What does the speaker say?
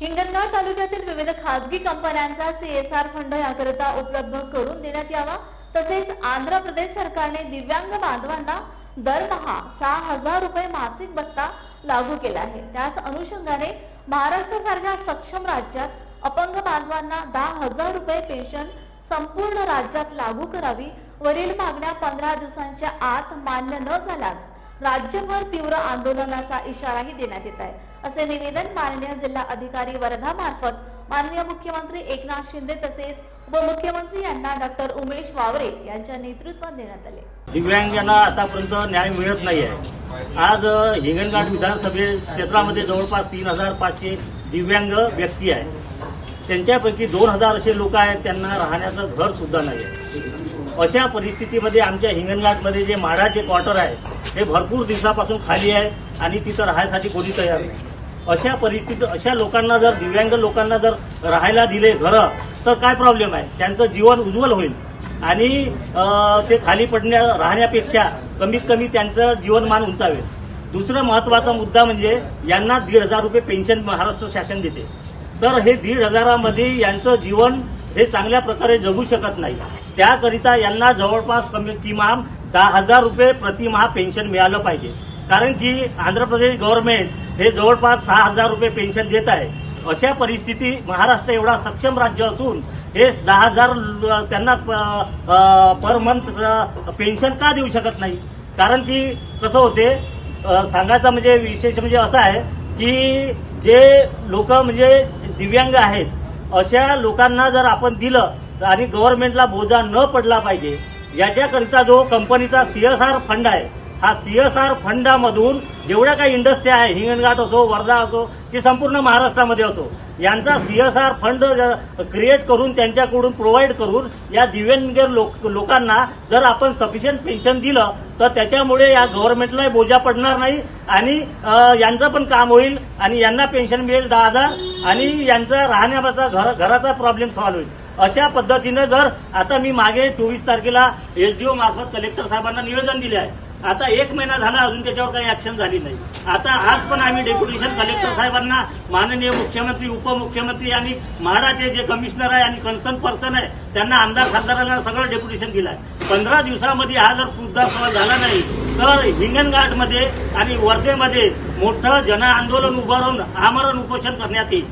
हिंगणघाट तालुक्यातील विविध खासगी कंपन्यांचा सीएसआर फंड याकरिता उपलब्ध करून देण्यात यावा. तसेच आंध्र प्रदेश सरकारने दिव्यांग बांधवांना दरमहा सहा हजार रुपये मासिक भत्ता लागू केला आहे. त्याच अनुषंगाने महाराष्ट्रासारख्या सक्षम राज्यात अपंग बांधवांना दहा हजार रुपये पेन्शन संपूर्ण राज्यात लागू करावी. वरील मागण्या पंधरा दिवसांच्या आत मान्य न झाल्यास राज्यभर तीव्र आंदोलनाचा इशाराही देण्यात येत आहे. असे निवेदन माननीय जिल्हा अधिकारी वर्धा मार्फत माननीय मुख्यमंत्री एकनाथ शिंदे तसेच उपमुख्यमंत्री यांना डॉक्टर उमेश वावरे यांच्या नेतृत्वात देण्यात आले. दिव्यांगांना आतापर्यंत न्याय मिळत नाही आहे आज हिंगणघाट विधानसभे क्षेत्रामध्ये जवळपास तीन हजार पाचशे दिव्यांग व्यक्ती आहेत. त्यांच्यापैकी दोन हजार असे लोक आहेत त्यांना राहण्याचं घर सुद्धा नाही आहे अशा परिस्थितीमध्ये आमच्या हिंगणघाटमध्ये जे म्हाडाचे क्वार्टर आहे हे भरपूर दिवसापासून खाली आहे आणि तिथं राहायसाठी कोणी तयार नाही. अशा परिस्थितीत अशा लोकांना जर दिव्यांग लोकांना जर राहायला दिले घरं तर काय प्रॉब्लेम आहे? त्यांचं जीवन उज्ज्वल होईल. आणि ते खाली पडण्या राहण्यापेक्षा कमीत कमी त्यांचं जीवनमान उंचावेल. दुसरा महत्त्वाचा मुद्दा म्हणजे यांना दीड हजार रुपये पेन्शन महाराष्ट्र शासन देते. तर हे दीड हजारामध्ये यांचं जीवन हे चांगल्या प्रकारे जगू शकत नाही. त्याकरिता यांना जवळपास कमी किमान दहा हजार रुपये प्रतिमहा पेन्शन मिळालं पाहिजे. कारण की आंध्र प्रदेश गव्हर्नमेंट हे जवळपास सहा हजार रुपये पेन्शन देत आहे. अशा परिस्थिती महाराष्ट्र एवढा सक्षम राज्य असून हे दहा हजार त्यांना पर मंथ पेन्शन का देऊ शकत नाही? कारण की कसं होते सांगायचा सांगायचं म्हणजे विशेष म्हणजे असं आहे की जे लोक म्हणजे दिव्यांग आहेत अशा लोकांना जर आपण दिलं आणि गव्हर्नमेंटला बोजा न पडला पाहिजे याच्याकरिता जो कंपनीचा सीएसआर फंड आहे हा सीएसआर फंडामधून जेवढ्या काही इंडस्ट्री आहे हिंगणघाट असो वर्धा असो की संपूर्ण महाराष्ट्रामध्ये असो यांचा सीएसआर फंड क्रिएट करून त्यांच्याकडून प्रोव्हाइड करून या दिव्यांगेर लोक लोकांना जर आपण सफिशियंट पेन्शन दिलं तर त्याच्यामुळे या गव्हर्नमेंटलाही बोजा पडणार नाही आणि यांचं पण काम होईल आणि यांना पेन्शन मिळेल दहा हजार आणि यांचा राहण्याचा घर घराचा प्रॉब्लेम सॉल्व्ह होईल. अशा पद्धतीनं जर आता मी मागे चोवीस तारखेला एसडीओ मार्फत कलेक्टर साहेबांना निवेदन दिले आहे आता एक महिना झाला अजून त्याच्यावर काही ऍक्शन झाली नाही. आता आज पण आम्ही डेप्युटेशन कलेक्टर साहेबांना माननीय मुख्यमंत्री उपमुख्यमंत्री आणि म्हाडाचे जे कमिशनर आहे आणि कन्सर्न पर्सन आहे त्यांना आमदार खासदारांना सगळं डेप्युटेशन दिलं आहे पंधरा दिवसामध्ये हा जर मुद्दा सवाल झाला नाही तर हिंगणघाटमध्ये आणि वर्धेमध्ये मोठं जन आंदोलन उभारून आमरण उपोषण करण्यात येईल.